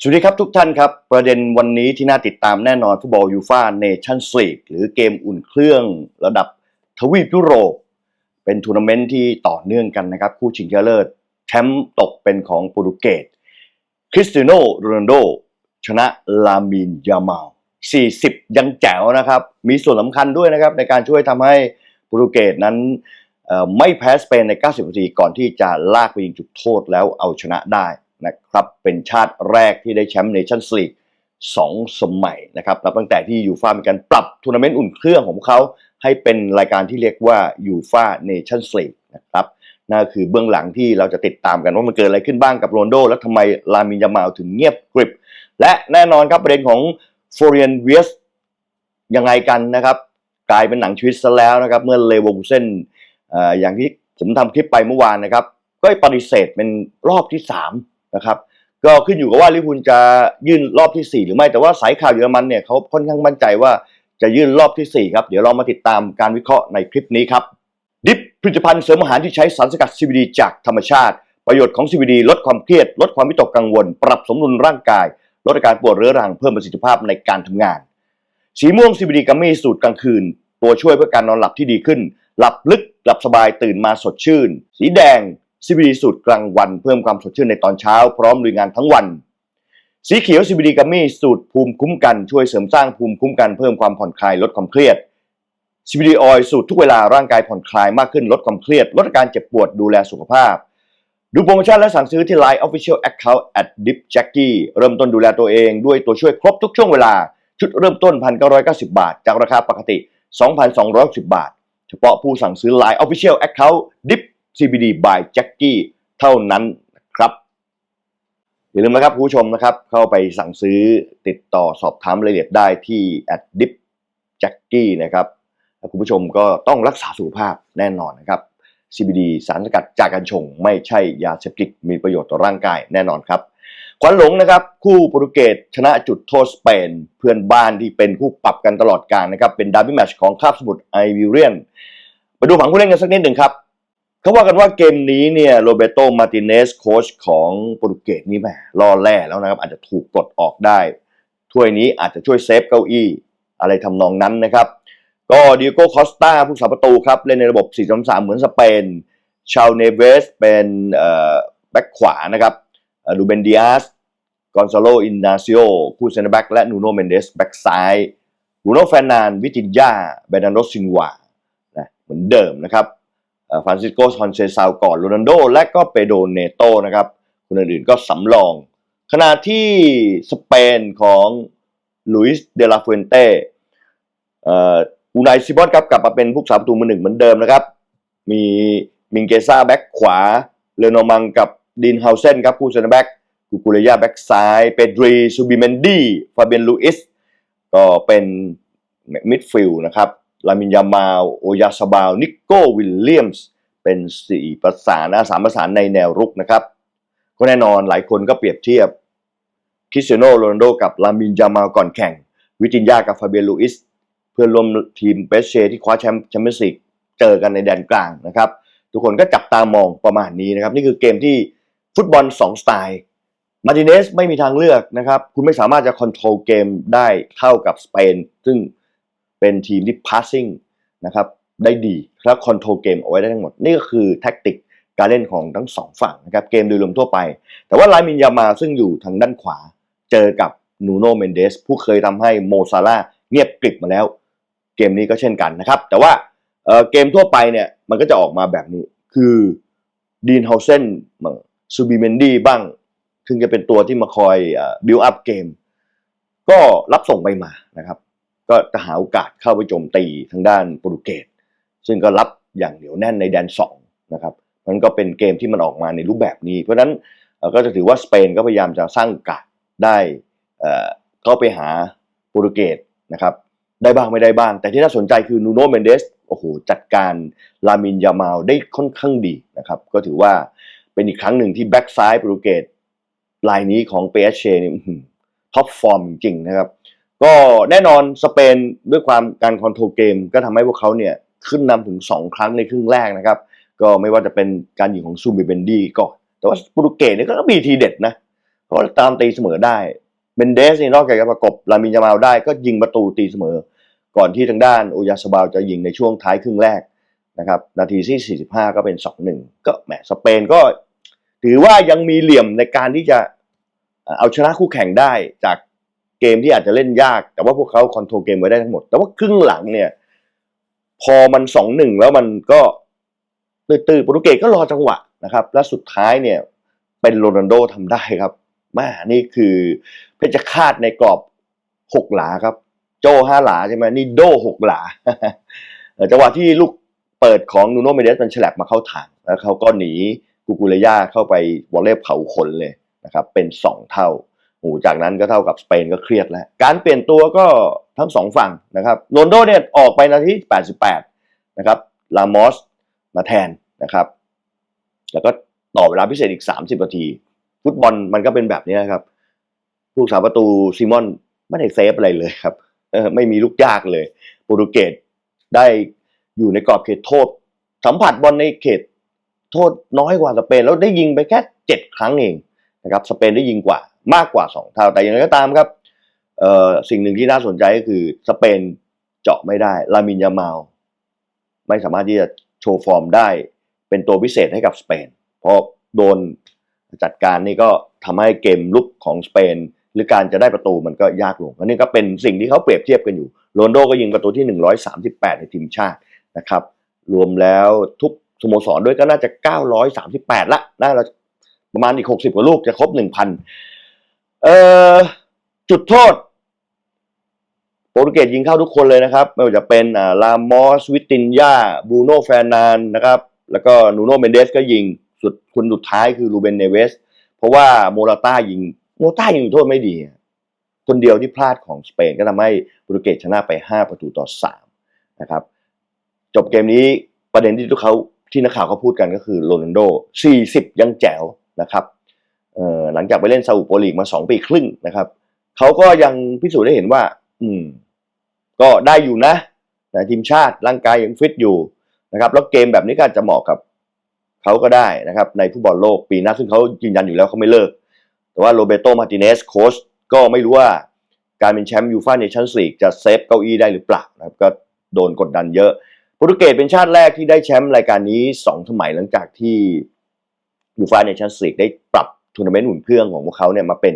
สวัสดีครับทุกท่านครับ ประเด็นวันนี้ที่น่าติดตามแน่นอนฟุตบอลยูฟ่าเนชั่นส์ลีกหรือเกมอุ่นเครื่องระดับทวีปยุโรป เป็นทัวร์นาเมนต์ที่ต่อเนื่องกันนะครับ คู่ชิงชนะเลิศแชมป์ตกเป็นของโปรตุเกสคริสตียโนโรนัลโด ชนะลามินยามาล40 ยังแจ๋วนะครับ มีส่วนสำคัญด้วยนะครับ ในการช่วยทำให้โปรตุเกสนั้นไม่แพ้สเปนใน 90 นาทีก่อนที่จะลากไปยิงจุดโทษแล้วเอาชนะได้ นะครับ เป็นชาติแรกที่ได้แชมป์เนชั่นส์ลีกสองสมัยนะครับนับตั้งแต่ที่ยูฟ่ามีการปรับทัวร์นาเมนต์อุ่นเครื่องของเขาให้เป็นรายการที่เรียกว่ายูฟ่าเนชั่นส์ลีกนะครับนั่นคือเบื้องหลังที่เราจะติดตามกันว่ามันเกิดอะไรขึ้นบ้างกับโรนลโด แล้วทำไมลามินยามาลถึงเงียบกริบ และแน่นอนครับประเด็นของฟ o เรียนเวียสยังไงกันนะครับ กลายเป็นหนังชีวิตซะแล้วนะครับ เมื่อเลวอร์คูเซนเอ่ออย่างที่ผมทำคลิปไปเมื่อวานนะครับ ก็ปฏิเสธเป็นรอบที่ 3 นะครับก็ขึ้นอยู่กับว่าลิพูลจะยื่นรอบทีสี่ 4 หรือไม่แต่ว่าสายข่าวเยอรมันเนี่ยเขาค่อนข้างมั่นใจว่าจะยื่นรอบทีสี่4 ครับ เดี๋ยวเรามาติดตามการวิเคราะห์ในคลิปนี้ครับ ดิฟผลิตภัณฑ์เสริมอาหารที่ใช้สารสกัด CBD จากธรรมชาติ ประโยชน์ของ CBD ลดความเครียด ลดความวิตกกังวล ปรับสมดุลร่างกาย ลดอาการปวดเรื้อรังเพิ่มประสิทธิภาพในการทำงาน สีม่วง CBD กัมมี่สูตรกลางคืน ตัวช่วยเพื่อการนอนหลับที่ดีขึ้น หลับลึกหลับสบายตื่นมาสดชื่น สีแดง CBD สูตรกลางวันเพิ่มความสดชื่นในตอนเช้า พร้อมลุยงานทั้งวัน สีเขียว CBD กัมมี่สูตรภูมิคุ้มกันช่วยเสริมสร้างภูมิคุ้มกันเพิ่มความผ่อนคลายลดความเครียด CBD Oil สูตรทุกเวลาร่างกายผ่อนคลายมากขึ้นลดความเครียด ลดอาการเจ็บปวดดูแลสุขภาพ ดูโปรโมชั่นและสั่งซื้อที่ Line Official Account at Dip Jackie เริ่มต้นดูแลตัวเองด้วยตัวช่วยครบทุกช่วงเวลาชุดเริ่มต้น 1,990 บาท จากราคาปกติ 2,260บาท เฉพาะผู้สั่งซื้อ Line Official Account Dip CBD by Jackie เท่านั้นนะครับ อย่าลืมนะครับผู้ชมนะครับ เข้าไปสั่งซื้อติดต่อสอบถามรายละเอียดได้ที่ at dip jackie นะครับคุณผู้ชมก็ต้องรักษาสุขภาพแน่นอนนะครับ CBD สารสกัดจากกัญชง ไม่ใช่ยาเสพติดมีประโยชน์ต่อร่างกายแน่นอนครับควันหลงนะครับ คู่โปรตุเกสชนะจุดโทษสเปน เพื่อนบ้านที่เป็นคู่ปรับกันตลอดกาลนะครับ เป็นดาร์บี้แมชของคาบสมุทรไอวิเรียนไปดูผังผู้เล่นกันสักนิดหนึ่งครับ เขาว่ากันว่าเกมนี้เนี่ยโรเบโตมาติเนสโค้ชของโปรตุเกสนี่แหมล่อแร่แล้วนะครับ อาจจะถูกปลดออกได้ ถ้วยนี้อาจจะช่วยเซฟเก้าอี้อะไรทำนองนั้นนะครับ ก็ดิโก้คอสตาผู้สาประตูครับ เล่นในระบบ 4-3-3 เหมือนสเปน ชาวเนเวสเป็นเอ่อแบ็คขวานะครับลูเบนดิอาสกอนซาโลอินนาซิโอคู่เซนแบ็กและนูโนเมนเดสแบ็กซ้ายบูโนแฟนนาน วิตินยาเบรนันโดซินวานะเหมือนเดิมนะครับ ฟรานซิสโกซอนเซซาวก่อนโรนัลโด และก็เปโดเนโตนะครับคนอื่นๆก็สำรอง ขณะที่สเปนของลุยส์เดลาฟูเอนเต้อูนายซิบอนครับกลับมาเป็นผู้สาประตูมือหนึ่งเหมือนเดิมนะครับ มีมิงเกซ่าแบ็กขวาเลโนมังกับดินเฮาเซนครับคู่เซนแบ็กกูกุเรยาแบ็กซ้ายเปดรีซูบิเมนดีฟาเบียนลูอิสก็เป็นมิดฟิลด์นะครับ ลามินยามาลโอยาซาบาล นิโก้วิลเลียมส์ เป็นสี่ประสานนะสามประสานในแนวรุกนะครับ ก็แน่นอนหลายคนก็เปรียบเทียบคริสเตียโนโรนัลโดกับลามินยามาลก่อนแข่ง วิจินยากับฟาเบียลูอิส เพื่อนร่วมทีมเปเชที่คว้าแชมป์แชมเปี้ยนส์ลีกเจอกันในแดนกลางนะครับ ทุกคนก็จับตามองประมาณนี้นะครับ นี่คือเกมที่ฟุตบอล 2 สไตล์มาร์ติเนสไม่มีทางเลือกนะครับ คุณไม่สามารถจะคอนโทรลเกมได้เท่ากับสเปน ซึ่ง เป็นทีมที่พาสซิ่งนะครับได้ดีและคอนโทรลเกมเอาไว้ได้ทั้งหมด นี่ก็คือแท็กติกการเล่นของทั้งสองฝั่งนะครับเกมโดยรวมทั่วไป แต่ว่าลามินยามาซึ่งอยู่ทางด้านขวา เจอกับนูโนเมนเดสผู้เคยทำให้โมซาลาเงียบกริบมาแล้ว เกมนี้ก็เช่นกันนะครับ แต่ว่าเเกมทั่วไปเนี่ยมันก็จะออกมาแบบนี้ คือดีนเฮาเซนซูบิเมนดี้บ้างซึ่งจะเป็นตัวที่มาคอยบิวอัพเกม ก็รับส่งไปมานะครับ ก็จะหาโอกาสเข้าไปโจมตีทางด้านโปรตุเกสซึ่งก็รับอย่างเหนียวแน่นในแดนสองนะครับมันก็เป็นเกมที่มันออกมาในรูปแบบนี้ เพราะฉะนั้นก็จะถือว่าสเปนก็พยายามจะสร้างโอกาสได้เข้าไปหาโปรตุเกสนะครับได้บ้างไม่ได้บ้าง แต่ที่น่าสนใจคือนูโนเมนเดสโอ้โหจัดการลามินยามาลได้ค่อนข้างดีนะครับก็ถือว่าเป็นอีกครั้งหนึ่งที่แบ็กซ้ายโปรตุเกสลายนี้ของเปเชนี่ท็อปฟอร์มจริงนะครับ ก็แน่นอนสเปนด้วยความการคอนโทรลเกม ก็ทำให้พวกเขาเนี่ยขึ้นนำถึง 2 ครั้งในครึ่งแรกนะครับ ก็ไม่ว่าจะเป็นการยิงของซูมิเบนดี้ก่อนแต่ว่าโปรตุเกสเนี่ยก็มีทีเด็ดนะเพราะตามตีเสมอได้เมนเดสนี่นอกจากจะประกบลามินยามาลได้ก็ยิงประตูตีเสมอ ก่อนที่ทางด้านโอยาสบาลจะยิงในช่วงท้ายครึ่งแรกนะครับนาทีที่ 45 ก็เป็น 2-1 ก็แหมสเปนก็ถือว่ายังมีเหลี่ยมในการที่จะเอาชนะคู่แข่งได้จาก เกมที่อาจจะเล่นยาก แต่ว่าพวกเขาคอนโทรลเกมไว้ได้ทั้งหมด แต่ว่าครึ่งหลังเนี่ย พอมัน2-1แล้วมันก็ตื้อๆโปรตุเกสก็รอจังหวะนะครับ และสุดท้ายเนี่ยเป็นโรนัลโดทำได้ครับม่นี่คือเพชรฆาตในกรอบหกหลาครับ โจห้าหลาใช่ไหมนี่โดหกหลาจังหวะที่ลูกเปิดของนูโนเมเดสมันฉลับมาเข้าทางแล้วเขาก็หนีกูกูเลย่าเข้าไปวอลเล่เผาคนเลยนะครับ เป็นสองเท่า หจากนั้นก็เท่ากับสเปนก็เครียดแล้ว การเปลี่ยนตัวก็ทั้งสองฝั่งนะครับโรนโดเนี่ยออกไปนาที 88 นะครับ ลามอสมาแทนนะครับ แล้วก็ต่อเวลาพิเศษอีก 30 นาที ฟุตบอลมันก็เป็นแบบนี้ครับผู้สาประตูซิมอนไม่ได้เซฟอะไรเลยครับออไม่มีลูกยากเลย โปรตุเกสได้อยู่ในกรอบเขตโทษ สัมผัสบอลในเขตโทษน้อยกว่าสเปน แล้วได้ยิงไปแค่เจ็ดครั้งเองนะครับ สเปนได้ยิงกว่า มากกว่าสองเท่า แต่อย่างไรก็ตามครับเอ่อสิ่งหนึ่งที่น่าสนใจก็คือสเปนเจาะไม่ได้ ลามินยามาลไม่สามารถที่จะโชว์ฟอร์มได้เป็นตัวพิเศษให้กับสเปน เพราะโดนจัดการนี่ก็ทำให้เกมลุกของสเปน หรือการจะได้ประตูมันก็ยากลงอันนี้ก็เป็นสิ่งที่เขาเปรียบเทียบกันอยู่โรนโดก็ยิงประตูที่ 138 ในทีมชาตินะครับ รวมแล้วทุกสโมสรด้วยก็น่าจะ 938 ละน่าจะประมาณอีก 60 กว่าลูกจะครบ 1,000 เอ่อจุดโทษโปรตุเกสยิงเข้าทุกคนเลยนะครับ ไม่ว่าจะเป็นอ่าลามอสวิตินยาบรูโน่แฟรนานนะครับ แล้วก็นูโน่เมนเดสก็ยิงสุดคนสุดท้ายคือรูเบนเนเวส เพราะว่าโมราต้ายิงโมราต้ายิงจุดโทษไม่ดี คนเดียวที่พลาดของสเปนก็ทำให้โปรตุเกสชนะไป 5 ประตูต่อ3นะครับจบเกมนี้ประเด็นที่ทุกเขาที่นักข่าวเขาพูดกันก็คือโรนัลโด40 ยังแจ๋วนะครับ หลังจากไปเล่นซาอุโปลีกมา2ปีครึ่งนะครับเขาก็ยังพิสูจน์ได้เห็นว่า อืม ก็ได้อยู่นะแต่ทีมชาติร่างกายยังฟิตอยู่นะครับ แล้วเกมแบบนี้ก็อาจจะเหมาะกับเขาก็ได้นะครับ ในฟุตบอลโลกปีหน้าซึ่งเขายืนยันอยู่แล้วเขาไม่เลิก แต่ว่าโรเบโตมาติเนสโค้ชก็ไม่รู้ว่าการเป็นแชมป์ยูฟ่าเนชั่นส์ลีกจะเซฟเก้าอี้ได้หรือเปล่านะครับก็โดนกดดันเยอะโปรตุเกสเป็นชาติแรกที่ได้แชมป์รายการนี้สองสมัยหลังจากที่ยูฟ่าเนชั่นส์ลีกได้ปรับ ทัวร์นาเมนต์อุ่นเครื่องของพวกเขาเนี่ยมาเป็น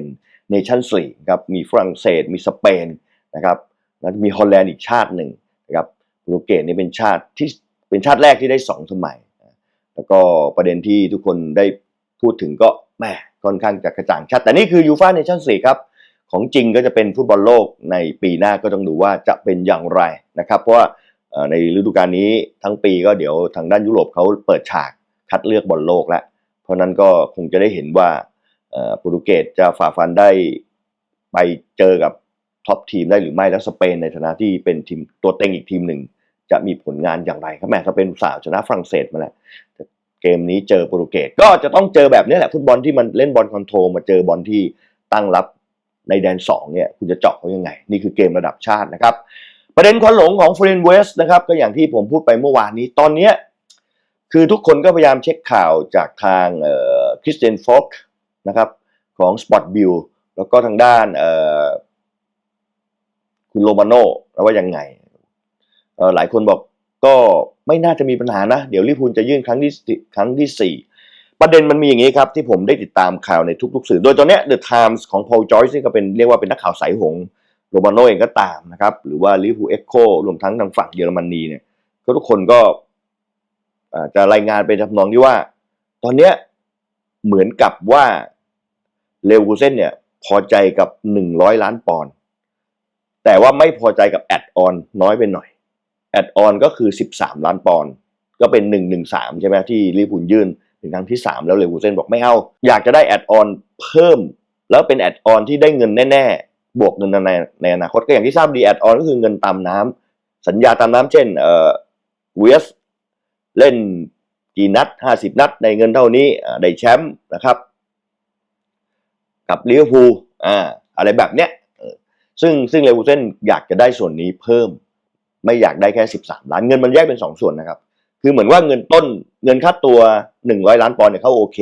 เนชั่นส์ลีกครับมีฝรั่งเศสมีสเปนนะครับแล้วมีฮอลแลนด์อีกชาติหนึ่งนะครับโปรตุเกสนี่เป็นชาติที่เป็นชาติแรกที่ได้สองสมัย แล้วก็ประเด็นที่ทุกคนได้พูดถึงก็แหมค่อนข้างจะกระจ่างชัด แต่นี่คือยูฟ่าเนชั่นส์ลีกครับของจริงก็จะเป็นฟุตบอลโลกในปีหน้าก็ต้องดูว่าจะเป็นอย่างไรนะครับเพราะว่าในฤดูกาลนี้ทั้งปีก็เดี๋ยวทางด้านยุโรปเขาเปิดฉากคัดเลือกบอลโลกแล้ว เพราะนั้นก็คงจะได้เห็นว่า โปรตุเกสจะฝ่าฟันได้ไปเจอกับท็อปทีมได้หรือไม่แล้วสเปนในฐานะที่เป็นทีมตัวเต็งอีกทีมหนึ่ง จะมีผลงานอย่างไรครับแม้สเปนสาห์ชนะฝรั่งเศสมาแล้วเกมนี้เจอโปรตุเกสก็จะต้องเจอแบบนี้แหละฟุตบอลที่มันเล่นบอลคอนโทรลมาเจอบอลที่ตั้งรับในแดนสองเนี่ย คุณจะเจาะเขายังไง นี่คือเกมระดับชาตินะครับ ประเด็นควันหลงของฟรีนเวสนะครับ ก็อย่างที่ผมพูดไปเมื่อวานนี้ตอนนี้คือทุกคนก็พยายามเช็คข่าวจากทางคริสเตนฟอก นะครับของ Spot v i e w แล้วก็ทางด้านคุณโรมาโน่แล้วว่ายังไง หลายคนบอกก็ไม่น่าจะมีปัญหานะ เดี๋ยวลิพูลจะยื่นครั้งที่ครั้งที่สี่ประเด็นมันมีอย่างนี้ครับ ที่ผมได้ติดตามข่าวในทุกๆสื่อ โดยตอนเนี้ย The Times ของ Paul Joyce นี่ก็เป็นเรียกว่าเป็นนักข่าวสายหงโรมาโน่เองก็ตามนะครับ หรือว่าลิพูลเอ็กโครวมทั้งทางฝั่งเยอรมนีเนี่ยก็ทุกคนก็จะรายงานไปทำนองที่ว่า ตอนเนี้ยเหมือนกับว่า เลวูเซนเนี่ยพอใจกับหนึ่งร้อยล้านปอนด์แต่ว่าไม่พอใจกับแอดออนน้อยไปหน่อย แอดออนก็คือสิบสามล้านปอนด์ก็เป็นหนึ่งหนึ่งสามใช่ไหมที่ลิเวอร์พูลยื่นเป็นครั้งที่สามแล้วเลวูเซนบอกไม่เอาอยากจะได้แอดออนเพิ่ม แล้วเป็นแอดออนที่ได้เงินแน่ ๆ บวกเงินในในอนาคตก็อย่างที่ทราบดีแอดออนก็คือเงินตามน้ำสัญญาตามน้ำเช่นเอ่อเวสเล่นกี่นัดห้าสิบนัดได้เงินเท่านี้ได้แชมป์นะครับ กับลิเวอร์พูลอ่าอะไรแบบเนี้ยซึ่งซึ่งเลวูเซนอยากจะได้ส่วนนี้เพิ่ม ไม่อยากได้แค่สิบสามล้านเงินมันแยกเป็นสองส่วนนะครับ คือเหมือนว่าเงินต้นเงินค่าตัวหนึ่งร้อยล้านปอนด์เนี่ยเขาโอเค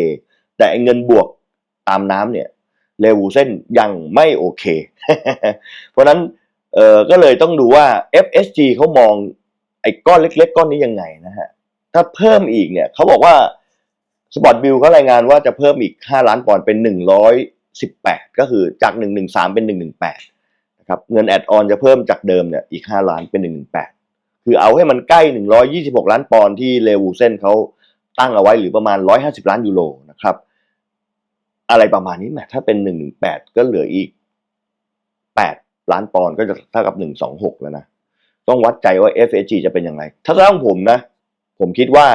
แต่ไอ้เงินบวกตามน้ำเนี่ยเลวูเซนยังไม่โอเค เพราะฉะนั้นเออก็เลยต้องดูว่า FSG เขามองไอ้ก้อนเล็ก ๆ ก้อนนี้ยังไงนะฮะถ้าเพิ่มอีกเนี่ยเขาบอกว่าสปอร์ตบิลเขารายงานว่าจะเพิ่มอีก 5 ล้านปอนด์เป็น 18 ก็คือจาก 113 เป็น 118นะครับเงินแอดออนจะเพิ่มจากเดิมเนี่ยอีก 5 ล้านเป็น 118 คือเอาให้มันใกล้ 126 ล้านปอนด์ที่เลวูเซนเขาตั้งเอาไว้หรือประมาณ 150 ล้านยูโรนะครับอะไรประมาณนี้แหมถ้าเป็น 118 ก็เหลืออีก 8 ล้านปอนด์ก็จะเท่ากับ 126 แล้วนะ ต้องวัดใจว่า FSG จะเป็นยังไง ถ้าสำหรับผมนะ ผมคิดว่า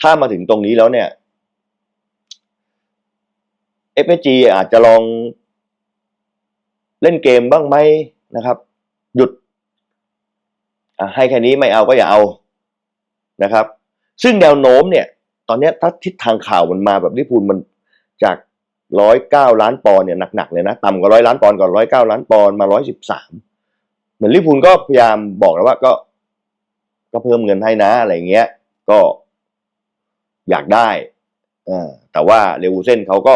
ถ้ามาถึงตรงนี้แล้วเนี่ย FSG อาจจะลองเล่นเกมบ้างไหมนะครับ หยุดให้แค่นี้ไม่เอาก็อย่าเอานะครับ ซึ่งแนวโน้มเนี่ย ตอนนี้ถ้าทิศทางข่าวมันมาแบบลิเวอร์พูลมันจากร้อยเก้าล้านปอนเนี่ยหนักๆเลยนะต่ำกว่าร้อยล้านปอนก่อนร้อยเก้าล้านปอนมาร้อยสิบสามเหมือนลิพูลก็พยายามบอกแล้วว่าก็ ก็เพิ่มเงินให้นะอะไรเงี้ย ก็อยากได้อแต่ว่าเลวูเซนเขาก็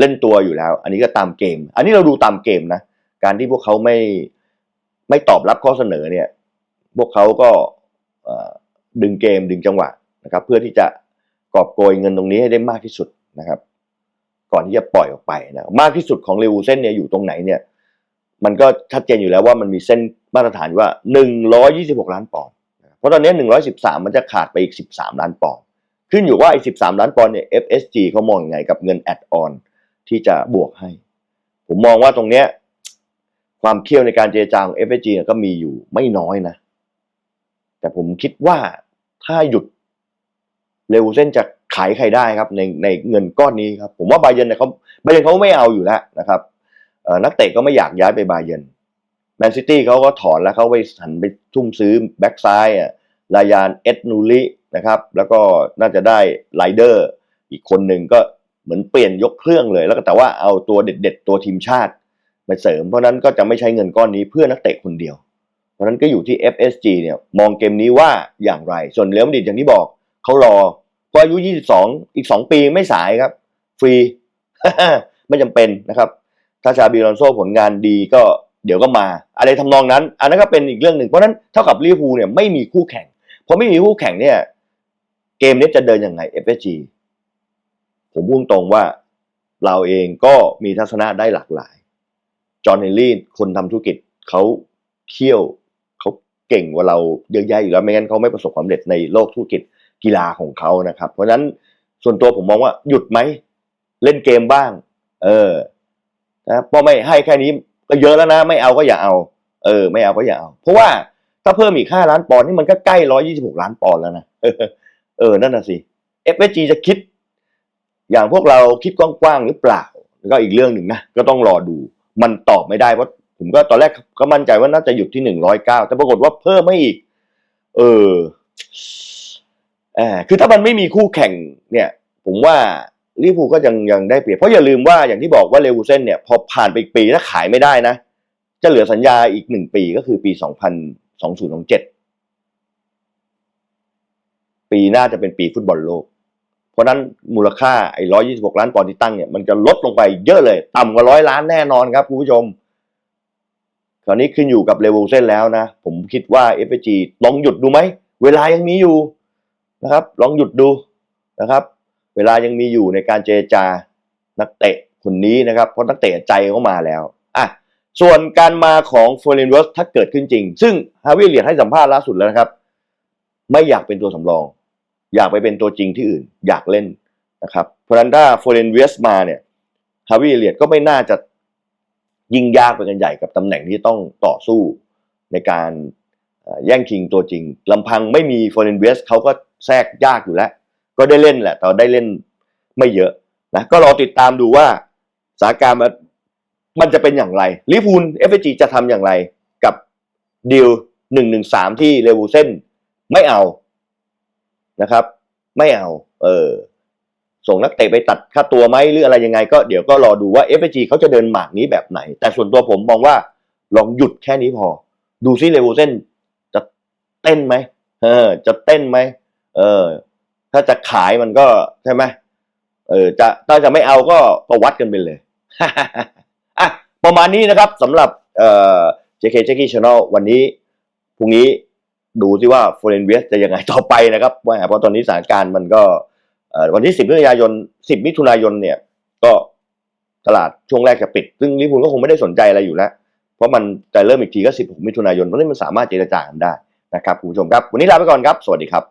เล่นตัวอยู่แล้ว อันนี้ก็ตามเกม อันนี้เราดูตามเกมนะ การที่พวกเขาไม่ไม่ตอบรับข้อเสนอเนี่ย พวกเขาก็ดึงเกมดึงจังหวะนะครับ เพื่อที่จะกอบโกยเงินตรงนี้ให้ได้มากที่สุดนะครับ ก่อนที่จะปล่อยออกไปนะมากที่สุดของเลวูเซนเนี่ยอยู่ตรงไหนเนี่ย มันก็ชัดเจนอยู่แล้วว่ามันมีเส้นมาตรฐานว่า 126 ล้านปอนด์เพราะตอนนี้ 113 มันจะขาดไปอีก 13 ล้านปอนด์ขึ้นอยู่ว่าไอ้13 ล้านปอนด์เนี่ย FSG เขามองยังไงกับเงินแอดออน ที่จะบวกให้ ผมมองว่าตรงเนี้ยความเคี่ยวในการเจรจาของ FSG เนี่ยก็มีอยู่ไม่น้อยนะ แต่ผมคิดว่าถ้าหยุดเลวูเซนจะขายใครได้ครับในในเงินก้อนนี้ครับ ผมว่าบาเยนเนี่ยเขาบาเยนเขาไม่เอาอยู่แล้วนะครับนักเตะก็ไม่อยากย้ายไปบาเยนแมนซิตี้เขาก็ถอนแล้วเขาไปหันไปทุ่มซื้อแบ็กซ้ายอะลายานเอ็ดนูรินะครับ แล้วก็น่าจะได้ไลเดอร์ อีกคนหนึ่งก็ มือนเปลี่ยนยกเครื่องเลย แล้วก็แต่ว่าเอาตัวเด็ด ๆ ตัวทีมชาติไปเสริม เพราะนั้นก็จะไม่ใช้เงินก้อนนี้เพื่อนักเตะคนเดียว เพราะนั้นก็อยู่ที่ FSG เนี่ยมองเกมนี้ว่าอย่างไร ส่วนเลี้ยวมดิดอย่างที่บอกเขารอเพราะอายุ 22 อีก 2 ปีไม่สายครับ ฟรี ไม่จำเป็นนะครับ ถ้าชาบิลอนโซผลงานดีก็เดี๋ยวก็มา อะไรทำนองนั้น อันนั้นก็เป็นอีกเรื่องหนึ่งเพราะฉะนั้นเท่ากับลิเวอร์พูลเนี่ยไม่มีคู่แข่งพอไม่มีคู่แข่งเนี่ยเกมนี้จะเดินยังไง FSG ผมพูดตรงว่าเราเองก็มีทัศนะได้หลากหลาย จอห์นเฮนรี่คนทำธุรกิจเขาเขี้ยวเขาเก่งกว่าเราเยอะแยะอยู่แล้วไม่งั้นเขาไม่ประสบความสำเร็จในโลกธุรกิจกีฬาของเขานะครับ เพราะฉะนั้นส่วนตัวผมมองว่าหยุดไหมเล่นเกมบ้าง เออนะพราะไม่ให้แค่นี้ก็เยอะแล้วนะ ไม่เอาก็อย่าเอา เออ ไม่เอาก็อย่าเอา เพราะว่าถ้าเพิ่มอีกห้าล้านปอนด์นี่มันก็ใกล้ร้อยี่สิบหกล้านปอนด์แล้วนะเออเออนั่นน่ะสิ FSG จะคิด อย่างพวกเราคิดกว้างๆหรือเปล่าก็อีกเรื่องหนึ่งนะก็ต้องรอดู มันตอบไม่ได้เพราะผมก็ตอนแรกก็มั่นใจว่าน่าจะหยุดที่หนึ่งร้อยเก้าแต่ปรากฏว่าเพิ่มไม่อีก เออเออคือถ้ามันไม่มีคู่แข่งเนี่ย ผมว่าลิเวอร์พูลก็ยังยังได้เปรียบเพราะอย่าลืมว่าอย่างที่บอกว่าเลวูเซนเนี่ยพอผ่านไปอีกปีถ้าขายไม่ได้นะ จะเหลือสัญญาอีกหนึ่งปีก็คือปีสองพันสองศูนย์สองเจ็ดปีหน้าจะเป็นปีฟุตบอลโลก เพราะนั้นมูลค่าไอ้ร้อยี่สิบหกล้านปอนด์ที่ตั้งเนี่ยมันจะลดลงไปเยอะเลย ต่ำกว่าร้อยล้านแน่นอนครับคุณผู้ชม คราวนี้ขึ้นอยู่กับเลเวลเซนแล้วนะ ผมคิดว่า f อ g ลองหยุดดูไหม เวลายังมีอยู่นะครับ ลองหยุดดูนะครับ เวลายังมีอยู่ในการเจรจานักเตะคนนี้นะครับ เพราะนักเตะใจเขามาแล้วอะส่วนการมาของฟอร์เรนเวิร์สถ้าเกิดขึ้นจริง ซึ่งฮาวิเลียให้สัมภาษณ์ล่าสุดแล้วนะครับ ไม่อยากเป็นตัวสำรอง อยากไปเป็นตัวจริงที่อื่น อยากเล่นนะครับเพราะนั้นถ้าฟอร์เรนเวสมาเนี่ยฮาวิเลียนก็ไม่น่าจะยิ่งยากไปกันใหญ่กับตำแหน่งที่ต้องต่อสู้ในการแย่งชิงตัวจริงลำพังไม่มีฟอร์เรนเวสเขาก็แทรกยากอยู่แล้ว ก็ได้เล่นแหละ แต่ได้เล่นไม่เยอะนะก็รอติดตามดูว่าสถานการณ์มันจะเป็นอย่างไรลิเวอร์พูลเอฟจีจะทำอย่างไรกับดีลหนึ่งหนึ่งสามที่เลวูเซนไม่เอา นะครับ ไม่เอา เออ ส่งนักเตะไปตัดค่าตัวไหมหรืออะไรยังไง ก็เดี๋ยวก็รอดูว่า f อ g เขาจะเดินหมากนี้แบบไหน แต่ส่วนตัวผมมองว่าลองหยุดแค่นี้พอ ดูซิเลเวูเซนจะเต้นไหมเออ จะเต้นไหมเออ ถ้าจะขายมันก็ใช่ไหมเออ จะถ้าจะไม่เอาก็ก็วัดกันไปเลยอะประมาณนี้นะครับสำหรับเอ่อ JK Jackie Channel วันนี้พรุ่งนี้ ดูซิว่าฟอร์เอนเวสจะยังไงต่อไปนะครับว่าเพราะตอนนี้สถานการณ์มันก็วันที่ 10มิถุนายน 10 มิถุนายนเนี่ย ก็ตลาดช่วงแรกจะปิด ซึ่งลิพูลก็คงไม่ได้สนใจอะไรอยู่แล้ว เพราะมันจะเริ่มอีกทีก็ 16 มิถุนายนเพราะฉะนั้นมันสามารถเจรจากันได้นะครับคุณผู้ชมครับ วันนี้ลาไปก่อนครับ สวัสดีครับ